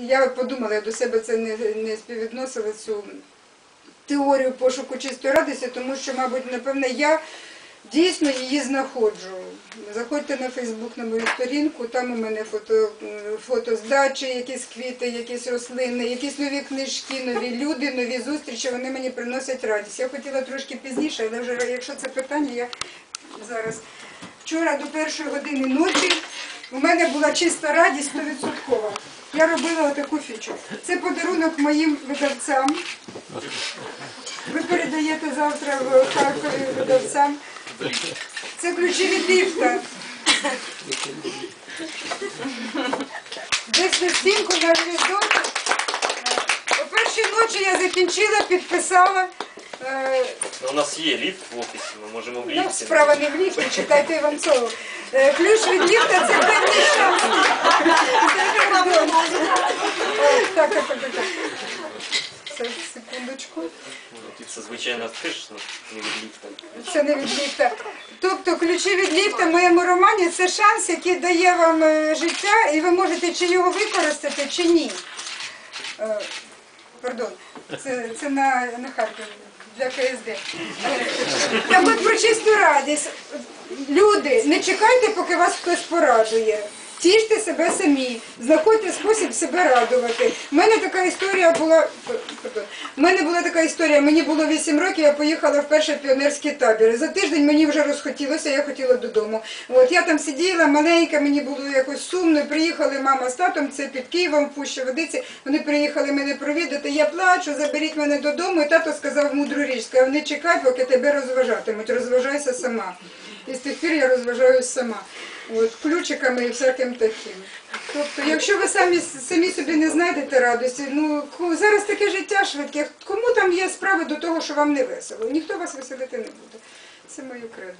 я подумала, я до себе це не, не співвідносила цю теорію пошуку чистої радості, тому що, мабуть, напевне, я дійсно її знаходжу. Заходьте на Фейсбук на мою сторінку, там у мене фото, е, фото з дачі, якісь квіти, якісь рослини, якісь нові книжки, нові люди, нові зустрічі, вони мені приносять радість. Я хотіла трошки пізніше, але вже якщо це питання, я зараз. Вчора до першої години ночі у мене була чиста радість 100%. Я робила отаку фічу. Це подарунок моїм видавцям. Ви передаєте завтра в Харкові видавцям. Це ключі від ліфта. Десь на стінку на гніздо. О першій ночі я закінчила, підписала. Е, У нас є ліфт в офісі, ми можемо в Ну, ліфті. справа не в ліфті, читайте Іванцову. Е, Ключ від ліфта це певний шанс. Це кордон. Е, Так, так, так, так. Це, секундочку. Це звичайно теж ну, не від ліфта. Це не від ліфта. Тобто ключі від ліфта в моєму романі це шанс, який дає вам е, життя, і ви можете чи його використати, чи ні. Е, Пардон, це, це на, на Харкові для КСД. Так от про чисту радість. Люди, не чекайте, поки вас хтось порадує. Тіште себе самі, знаходьте спосіб себе радувати. У мене така історія була. У мене була така історія. Мені було 8 років, я поїхала в перший піонерський табір. За тиждень мені вже розхотілося, я хотіла додому. От я там сиділа, маленька, мені було якось сумно. Приїхали мама з татом, це під Києвом, в Пущі Водиці. Вони приїхали мене провідати. Я плачу, заберіть мене додому. І тато сказав мудру річ, сказав, не чекай, поки тебе розважатимуть. Розважайся сама. І з тих пір я розважаюсь сама. От, ключиками і всяким таким. Тобто, якщо ви самі, самі собі не знайдете радості, ну зараз таке життя швидке, кому там є справи до того, що вам не весело? Ніхто вас веселити не буде. Це моє кредо.